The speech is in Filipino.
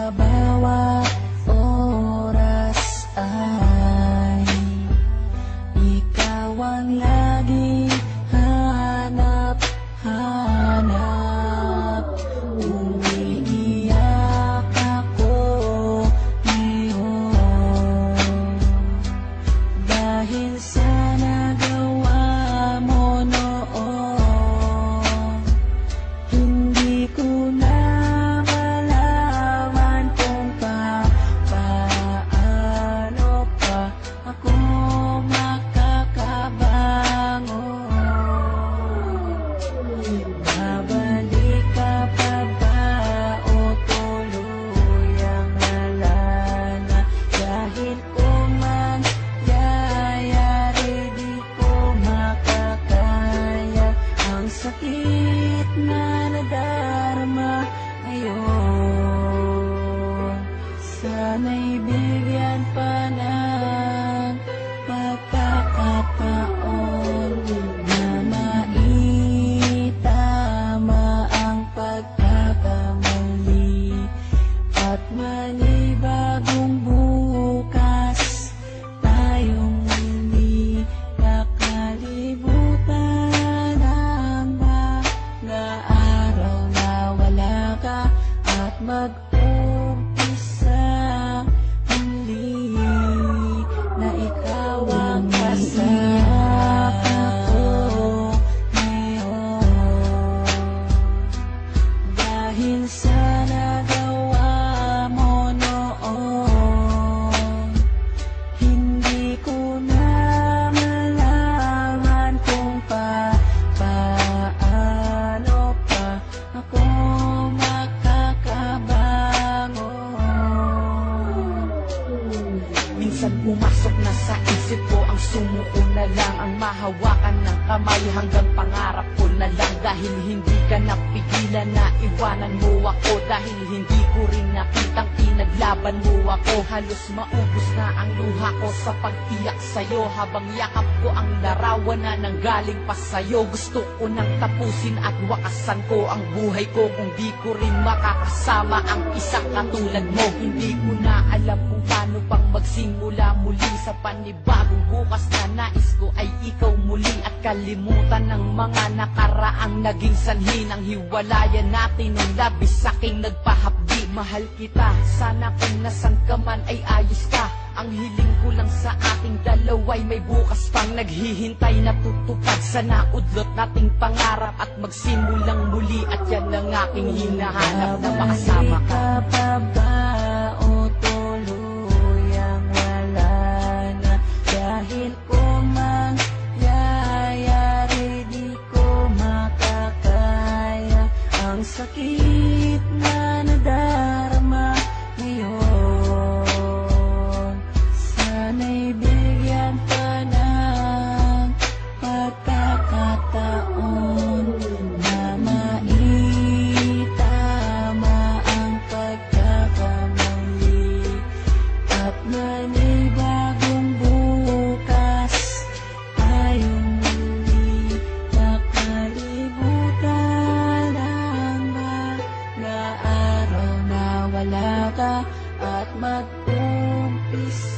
Sa oras ay ikaw ang lahat. Pumasok na sa isip ko Ang sumuko na lang Ang mahawakan ng kamay Hanggang pangarap ko na lang. Dahil hindi ka napigilan na iwanan mo ako Dahil hindi ko rin nakitang pinaglaban mo ako. Halos maubos na ang luha ko sa pag-iyak sa'yo Habang yakap ko ang larawan na nanggaling pa sa'yo. Gusto ko nang tapusin at wakasan ko ang buhay ko Kung di ko rin makakasama ang isang katulad mo. Hindi ko na alam kung paano pang magsimula muli Sa panibagong bukas na nais ko ay ikaw muli At kalimutan ng mga nakaraang naging sanhi Ng hiwalayan natin nung labis aking nagpahapdi Mahal kita, sana kung nasan ka man ay ayos ka. Ang hiling ko lang sa ating dalaway may bukas pang naghihintay na tutupad sa naudlot nating pangarap at magsimulang muli at yan ang aking hinahanap na makasama ka. Maitama ang pagkakamali at maniba